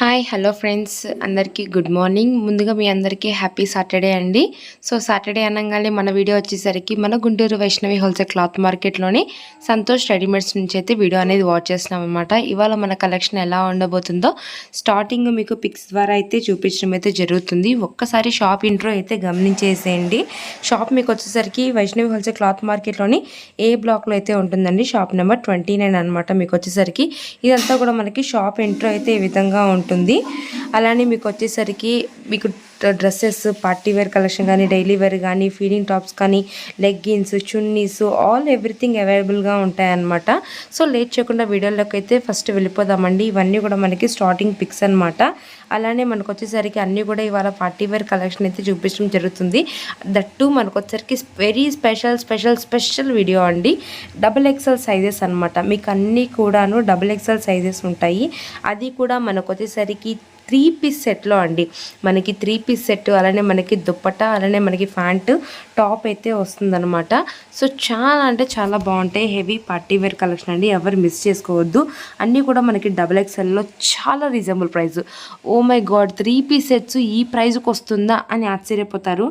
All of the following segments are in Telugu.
హాయ్ హలో ఫ్రెండ్స్ అందరికీ గుడ్ మార్నింగ్ ముందుగా మీ అందరికీ హ్యాపీ సాటర్డే అండి. సో సాటర్డే అనగానే మన వీడియో వచ్చేసరికి మన గుంటూరు వైష్ణవి హోల్సేల్ క్లాత్ మార్కెట్లోని సంతోష్ రెడీమేడ్స్ నుంచి అయితే వీడియో అనేది వాచ్ చేస్తున్నాం అనమాట ఇవాళ మన కలెక్షన్ ఎలా ఉండబోతుందో స్టార్టింగ్ మీకు పిక్స్ ద్వారా అయితే చూపించడం అయితే జరుగుతుంది. ఒక్కసారి షాప్ ఇంట్రో అయితే గమనించేసేయండి. షాప్ మీకు వచ్చేసరికి వైష్ణవి హోల్సేల్ క్లాత్ మార్కెట్లోని ఏ బ్లాక్లో అయితే ఉంటుందండి. షాప్ నెంబర్ ట్వంటీ నైన్ అనమాట మీకు వచ్చేసరికి. ఇదంతా కూడా మనకి షాప్ ఇంట్రో అయితే ఈ విధంగా ఉంటుంది. ఉంటుంది. అలానే మీకు వచ్చేసరికి మీకు డ్రెస్సెస్ పార్టీ వేర్ కలెక్షన్ కానీ డైలీ వేర్ కానీ ఫీడింగ్ టాప్స్ కానీ లెగ్గిన్స్ చున్నీస్ ఆల్ ఎవ్రీథింగ్ అవైలబుల్గా ఉంటాయన్నమాట. సో లేట్ చేయకుండా వీడియోలోకి అయితే ఫస్ట్ వెళ్ళిపోదామండి. ఇవన్నీ కూడా మనకి స్టార్టింగ్ పిక్స్ అనమాట అలానే మనకు వచ్చేసరికి అన్నీ కూడా ఇవాళ పార్టీ వేర్ కలెక్షన్ అయితే చూపించడం జరుగుతుంది. దట్టు మనకు వచ్చేసరికి very special special special video అండి. డబుల్ ఎక్సెల్ సైజెస్ అనమాట మీకు అన్నీ కూడాను డబుల్ ఎక్సెల్ సైజెస్ ఉంటాయి. అది కూడా మనకు వచ్చేసరికి త్రీ పీస్ సెట్లో అండి. మనకి త్రీ పీస్ సెట్ అలానే మనకి దుప్పట అలానే మనకి ప్యాంటు టాప్ అయితే వస్తుందన్నమాట. సో చాలా అంటే చాలా బాగుంటాయి. హెవీ పార్టీ వేర్ కలెక్షన్ అండి. ఎవరు మిస్ చేసుకోవద్దు. అన్నీ కూడా మనకి డబుల్ ఎక్స్ఎల్లో చాలా reasonable price. Oh my god three piece sets ఈ ప్రైజ్కి వస్తుందా అని ఆశ్చర్యపోతారు.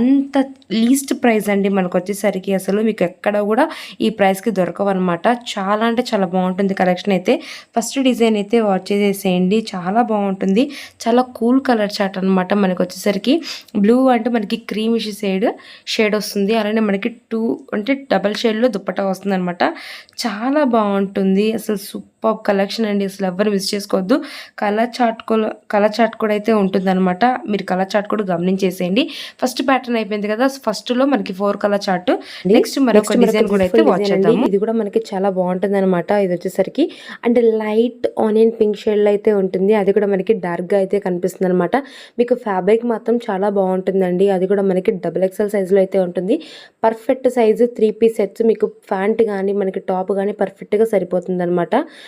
అంత లీస్ట్ ప్రైస్ అండి మనకు వచ్చేసరికి అసలు. మీకు ఎక్కడ కూడా ఈ ప్రైస్కి దొరకవన్నమాట. చాలా అంటే చాలా బాగుంటుంది కలెక్షన్ అయితే. ఫస్ట్ డిజైన్ అయితే వాచ్ చేసేసేయండి చాలా బాగుంటుంది. చాలా కూల్ కలర్ చాట్ అనమాట మనకి వచ్చేసరికి బ్లూ అంటే మనకి క్రీమిష్ షేడ్ షేడ్ వస్తుంది. అలానే మనకి టూ అంటే డబల్ షేడ్లో దుప్పటా వస్తుంది అనమాట చాలా బాగుంటుంది. అసలు సూపర్ కలెక్షన్ అండి. అసలు ఎవరు మిస్ చేసుకోవద్దు. కలర్ చాట్ కలర్ చాట్ కూడా అయితే ఉంటుందన్నమాట. మీరు కలర్ చాట్ కూడా గమనించేసేయండి. ఫస్ట్ ప్యాటర్న్ అయిపోయింది కదా. ఫస్ట్లో మనకి ఫోర్ కలర్ చార్ట్ నెక్స్ట్ మరొక డిజైన్ కూడా అయితే వాచ్ చేద్దాం ఇది కూడా మనకి చాలా బాగుంటుంది అనమాట ఇది వచ్చేసరికి అంటే లైట్ ఆనియన్ పింక్ షేడ్లో అయితే ఉంటుంది. అది కూడా మనకి డార్క్గా అయితే కనిపిస్తుంది అనమాట మీకు ఫ్యాబ్రిక్ మాత్రం చాలా బాగుంటుందండి. అది కూడా మనకి డబుల్ ఎక్సెల్ సైజులో అయితే ఉంటుంది. Perfect size three piece sets మీకు ప్యాంట్ కానీ మనకి టాప్ కానీ పర్ఫెక్ట్గా సరిపోతుంది అనమాట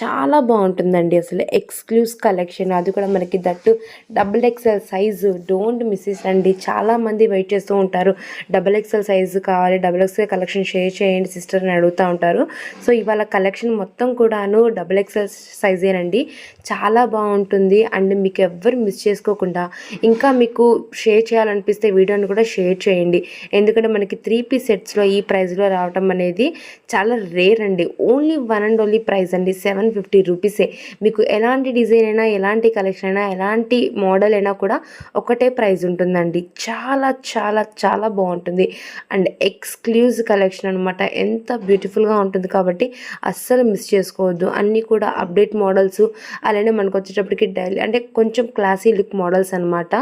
చాలా బాగుంటుందండి అసలు ఎక్స్క్లూస్ కలెక్షన్. అది కూడా మనకి that double XL size. Don't misses అండి. చాలామంది వెయిట్ చేస్తూ ఉంటారు. డబుల్ ఎక్స్ఎల్ సైజు కావాలి డబుల్ ఎక్స్ఎల్ కలెక్షన్ షేర్ చేయండి సిస్టర్ అని అడుగుతూ ఉంటారు. సో ఇవాళ కలెక్షన్ మొత్తం కూడాను డబుల్ ఎక్స్ఎల్ సైజేనండి. చాలా బాగుంటుంది. అండ్ మీకు ఎవ్వరు మిస్ చేసుకోకుండా ఇంకా మీకు షేర్ చేయాలనిపిస్తే వీడియోని కూడా షేర్ చేయండి. ఎందుకంటే మనకి త్రీ పీస్ సెట్స్లో ఈ ప్రైస్లో రావటం అనేది చాలా రేర్ అండి. Only one and only price అండి. సెవెన్ సెవెన్ ఫిఫ్టీ రూపీసే మీకు ఎలాంటి డిజైన్ అయినా ఎలాంటి కలెక్షన్ అయినా ఎలాంటి మోడల్ అయినా కూడా ఒకటే ప్రైస్ ఉంటుందండి. చాలా చాలా చాలా బాగుంటుంది. అండ్ ఎక్స్క్లూజ్ కలెక్షన్ అనమాట ఎంత బ్యూటిఫుల్గా ఉంటుంది కాబట్టి అస్సలు మిస్ చేసుకోవద్దు. అన్నీ కూడా అప్డేట్ మోడల్స్ అలానే మనకు వచ్చేటప్పటికి డైలీ అంటే కొంచెం క్లాసీ లుక్ మోడల్స్ అనమాట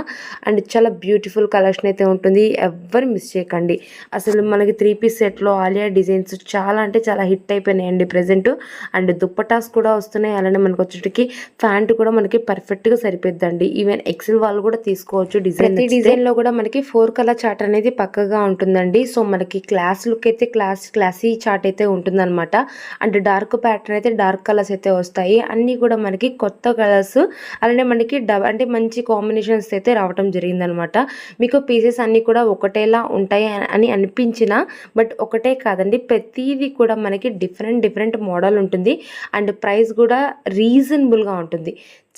అండ్ చాలా బ్యూటిఫుల్ కలెక్షన్ అయితే ఉంటుంది. ఎవ్వరు మిస్ చేయకండి. అసలు మనకి త్రీ పీస్ సెట్లో ఆలియా డిజైన్స్ చాలా అంటే చాలా హిట్ అయిపోయినాయండి ప్రజెంట్ అండ్ దుప్పటాస్ కూడా వస్తున్నాయి. అలానే మనకు వచ్చేటికి ప్యాంట్ కూడా మనకి పర్ఫెక్ట్గా సరిపోద్దండి ఈవెన్ ఎక్సెల్ వాళ్ళు కూడా తీసుకోవచ్చు డిజైన్ డిజైన్లో కూడా మనకి ఫోర్ కలర్ చార్ట్ అనేది పక్కగా ఉంటుందండి. సో మనకి క్లాస్ లుక్ అయితే క్లాస్ క్లాసీ చార్ట్ అయితే ఉంటుందన్నమాట. అండ్ డార్క్ ప్యాటర్న్ అయితే డార్క్ కలర్స్ అయితే వస్తాయి. అన్ని కూడా మనకి కొత్త కలర్స్ అలానే మనకి డబ్ అంటే మంచి కాంబినేషన్స్ అయితే రావటం జరిగిందనమాట మీకు పీసెస్ అన్ని కూడా ఒకటేలా ఉంటాయి అని అనిపించిన బట్ ఒకటే కాదండి ప్రతిదీ కూడా మనకి డిఫరెంట్ డిఫరెంట్ మోడల్ ఉంటుంది. అండ్ ప్రైస్ కూడా రీజనబుల్గా ఉంటుంది.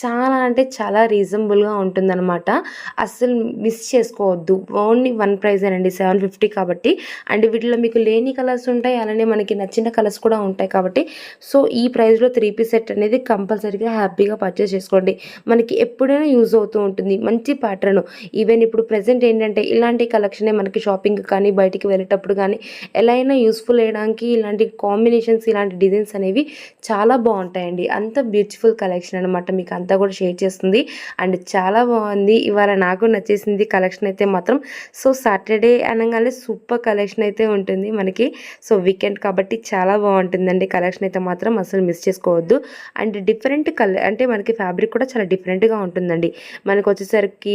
చాలా అంటే చాలా రీజనబుల్గా ఉంటుందన్నమాట. అస్సలు మిస్ చేసుకోవద్దు. ఓన్లీ వన్ ప్రైజ్ అండి సెవెన్ ఫిఫ్టీ కాబట్టి. అండ్ వీటిలో మీకు లేని కలర్స్ ఉంటాయి అలానే మనకి నచ్చిన కలర్స్ కూడా ఉంటాయి కాబట్టి. సో ఈ ప్రైస్లో త్రీ పీస్ సెట్ అనేది కంపల్సరీగా హ్యాపీగా పర్చేస్ చేసుకోండి. మనకి ఎప్పుడైనా యూజ్ అవుతూ ఉంటుంది. మంచి ప్యాటర్న్. ఈవెన్ ఇప్పుడు ప్రజెంట్ ఏంటంటే ఇలాంటి కలెక్షనే మనకి షాపింగ్ కానీ బయటికి వెళ్ళేటప్పుడు కానీ ఎలా అయినా యూస్ఫుల్ అయ్యడానికి ఇలాంటి కాంబినేషన్స్ ఇలాంటి డిజైన్స్ అనేవి చాలా బాగుంటాయండి. అంత బ్యూటిఫుల్ కలెక్షన్ అనమాట మీకు అంత కూడా షేర్ చేస్తుంది. అండ్ చాలా బాగుంది. ఇవాళ నాకు నచ్చేసింది కలెక్షన్ అయితే మాత్రం. సో సాటర్డే అనగానే సూపర్ కలెక్షన్ అయితే ఉంటుంది మనకి. సో వీకెండ్ కాబట్టి చాలా బాగుంటుందండి కలెక్షన్ అయితే మాత్రం. అసలు మిస్ చేసుకోవద్దు. అండ్ డిఫరెంట్ కలర్ అంటే మనకి ఫ్యాబ్రిక్ కూడా చాలా డిఫరెంట్గా ఉంటుందండి. మనకు వచ్చేసరికి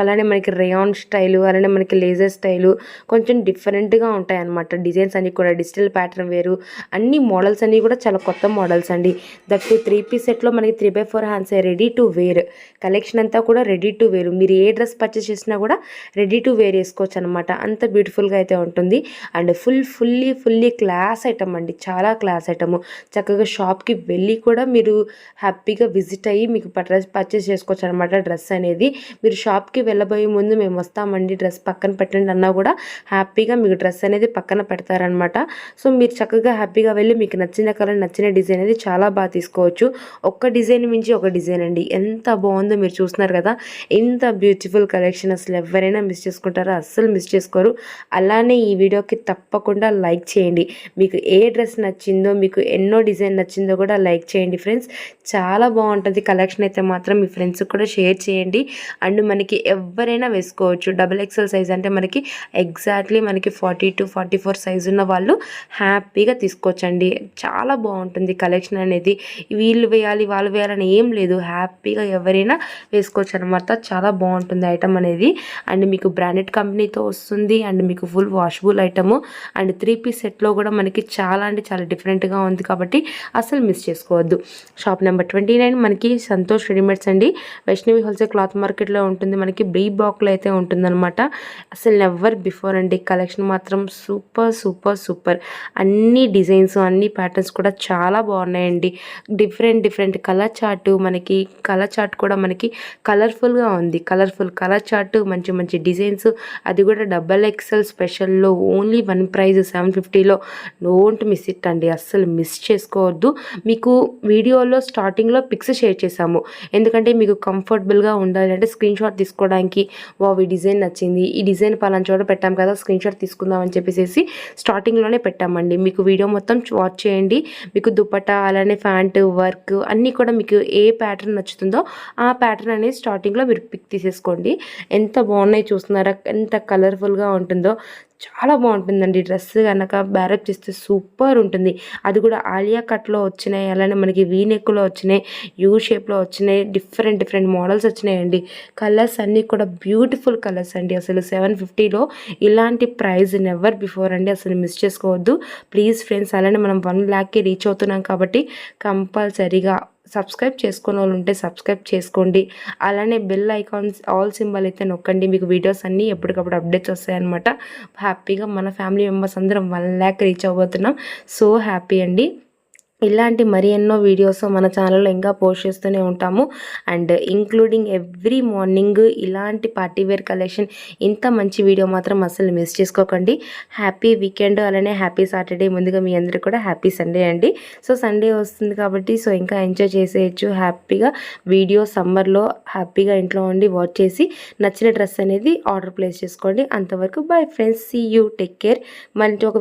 అలానే మనకి రేయాన్ స్టైలు అలానే మనకి లేజర్ స్టైలు కొంచెం డిఫరెంట్గా ఉంటాయి అనమాట డిజైన్స్ అన్నీ కూడా డిజిటల్ ప్యాటర్న్ వేరు. అన్ని మోడల్స్ అన్నీ కూడా చాలా కొత్త మోడల్స్ అండి. దట్ త్రీ పీస్ సెట్లో మనకి three by four hands ready to wear. Collection అంతా కూడా రెడీ టు వేర్. మీరు ఏ డ్రెస్ పర్చేస్ చేసినా కూడా రెడీ టు వేర్ వేసుకోవచ్చు అనమాట అంత బ్యూటిఫుల్గా అయితే ఉంటుంది. And full fully fully class item అండి. చాలా క్లాస్ ఐటమ్. చక్కగా షాప్కి వెళ్ళి కూడా మీరు హ్యాపీగా విజిట్ అయ్యి మీకు డ్రెస్ పర్చేస్ చేసుకోవచ్చు అనమాట డ్రెస్ అనేది. మీరు షాప్కి వెళ్ళబోయే ముందు మేము వస్తామండి. డ్రెస్ పక్కన పెట్టండి అన్నా కూడా హ్యాపీగా మీకు డ్రెస్ అనేది పక్కన పెడతారనమాట సో మీరు చక్కగా హ్యాపీగా వెళ్ళి మీకు నచ్చిన కలర్ నచ్చిన డిజైన్ అనేది చాలా బాగా తీసుకోవచ్చు. ఒక్క డిజైన్ మించి ఒక డిజైన్ అండి ఎంత బాగుందో మీరు చూస్తున్నారు కదా. ఇంత బ్యూటిఫుల్ కలెక్షన్ అసలు ఎవరైనా మిస్ చేసుకుంటారో అస్సలు మిస్ చేసుకోరు. అలానే ఈ వీడియోకి తప్పకుండా లైక్ చేయండి. మీకు ఏ డ్రెస్ నచ్చిందో మీకు ఎన్నో డిజైన్ నచ్చిందో కూడా లైక్ చేయండి ఫ్రెండ్స్. చాలా బాగుంటుంది కలెక్షన్ అయితే మాత్రం. మీ ఫ్రెండ్స్కి కూడా షేర్ చేయండి. అండ్ మనకి ఎవరైనా వేసుకోవచ్చు. డబుల్ ఎక్సెల్ సైజ్ అంటే మనకి ఎగ్జాక్ట్లీ మనకి forty to forty four size ఉన్న వాళ్ళు హ్యాపీగా తీసుకోవచ్చండి. చాలా బాగుంటుంది కలెక్షన్ అనేది. వీళ్ళు వేయాలి వాళ్ళు వేయాలని ఏం లేదు. హ్యాపీగా ఎవరైనా వేసుకోవచ్చు అనమాట చాలా బాగుంటుంది ఐటమ్ అనేది. అండ్ మీకు బ్రాండెడ్ కంపెనీతో వస్తుంది. అండ్ మీకు full washable item. And three piece సెట్లో కూడా మనకి చాలా అంటే చాలా డిఫరెంట్గా ఉంది కాబట్టి అసలు మిస్ చేసుకోవద్దు. షాప్ నెంబర్ ట్వంటీ నైన్ మనకి సంతోష్ రెడీమేడ్స్ అండి. వైష్ణవి హోల్సేల్ క్లాత్ మార్కెట్లో ఉంటుంది. మనకి బ్రీ బాక్లో అయితే ఉంటుందన్నమాట. అసలు నెవర్ బిఫోర్ అండి. కలెక్షన్ మాత్రం సూపర్ సూపర్ సూపర్. అన్ని డిజైన్స్ అన్ని ప్యాటర్న్స్ కూడా చాలా బాగున్నాయండి. డిఫరెంట్ డిఫరెంట్ కలర్ చార్ట్ మనకి కలర్ చార్ట్ కూడా మనకి కలర్ఫుల్గా ఉంది. కలర్ఫుల్ కలర్ చార్ట్ మంచి మంచి డిజైన్స్. అది కూడా డబల్ ఎక్సెల్ స్పెషల్లో ఓన్లీ వన్ ప్రైజ్ సెవెన్ ఫిఫ్టీలో. డోంట్ మిస్ ఇట్ అండి. అస్సలు మిస్ చేసుకోవద్దు. మీకు వీడియోలో స్టార్టింగ్లో పిక్స్ షేర్ చేశాము. ఎందుకంటే మీకు కంఫర్టబుల్గా ఉండాలి అంటే స్క్రీన్ షాట్ తీసుకోవడానికి వా ఈ డిజైన్ నచ్చింది. ఈ డిజైన్ పలానా చోట పెట్టాం కదా స్క్రీన్ షాట్ తీసుకుందాం అని చెప్పేసి స్టార్టింగ్లోనే పెట్టామండి. మీకు వీడియో మొత్తం వాచ్ చేయండి. మీకు దుపట్టా అలానే ఫ్యాంట్ వర్క్ అన్నీ కూడా మీకు ఏ ప్యాటర్న్ నచ్చుతుందో ఆ ప్యాటర్న్ అనేది స్టార్టింగ్లో మీరు పిక్ తీసేసుకోండి. ఎంత బాగున్నాయి చూస్తున్నారా? ఎంత కలర్ఫుల్గా ఉంటుందో. చాలా బాగుంటుందండి. డ్రెస్ కనుక బ్యారప్ చేస్తే సూపర్ ఉంటుంది. అది కూడా ఆలియా కట్లో వచ్చినాయి. అలానే మనకి వీ నెక్లో వచ్చినాయి. యూ షేప్లో వచ్చినాయి. డిఫరెంట్ డిఫరెంట్ మోడల్స్ వచ్చినాయండి. కలర్స్ అన్నీ కూడా బ్యూటిఫుల్ కలర్స్ అండి. అసలు సెవెన్ ఫిఫ్టీలో ఇలాంటి ప్రైజ్ నెవర్ బిఫోర్ అండి. అసలు మిస్ చేసుకోవద్దు. ప్లీజ్ ఫ్రెండ్స్ అలానే మనం వన్ ల్యాక్కి రీచ్ అవుతున్నాం కాబట్టి కంపల్సరీగా సబ్స్క్రైబ్ చేసుకునే వాళ్ళు ఉంటే సబ్స్క్రైబ్ చేసుకోండి. అలానే బెల్ ఐకాన్స్ ఆల్ సింబల్ అయితే నొక్కండి. మీకు వీడియోస్ అన్నీ ఎప్పటికప్పుడు అప్డేట్స్ వస్తాయన్నమాట. హ్యాపీగా మన ఫ్యామిలీ మెంబర్స్ అందరం వన్ ల్యాక్ రీచ్ అవ్వబోతున్నాం. సో హ్యాపీ అండి. ఇలాంటి మరి ఎన్నో వీడియోస్ మన ఛానల్లో ఇంకా పోస్ట్ చేస్తూనే ఉంటాము. అండ్ ఇంక్లూడింగ్ ఎవ్రీ మార్నింగ్ ఇలాంటి పార్టీ వేర్ కలెక్షన్ ఇంత మంచి వీడియో మాత్రం అసలు మిస్ చేసుకోకండి. హ్యాపీ వీకెండ్ అలానే హ్యాపీ సాటర్డే ముందుగా మీ అందరికీ కూడా హ్యాపీ సండే అండి. సో సండే వస్తుంది కాబట్టి సో ఇంకా ఎంజాయ్ చేసేయచ్చు. హ్యాపీగా వీడియో సమ్మర్లో హ్యాపీగా ఇంట్లో ఉండి వాచ్ చేసి నచ్చిన డ్రెస్ అనేది ఆర్డర్ ప్లేస్ చేసుకోండి. అంతవరకు bye friends see you take care మళ్ళీ ఒక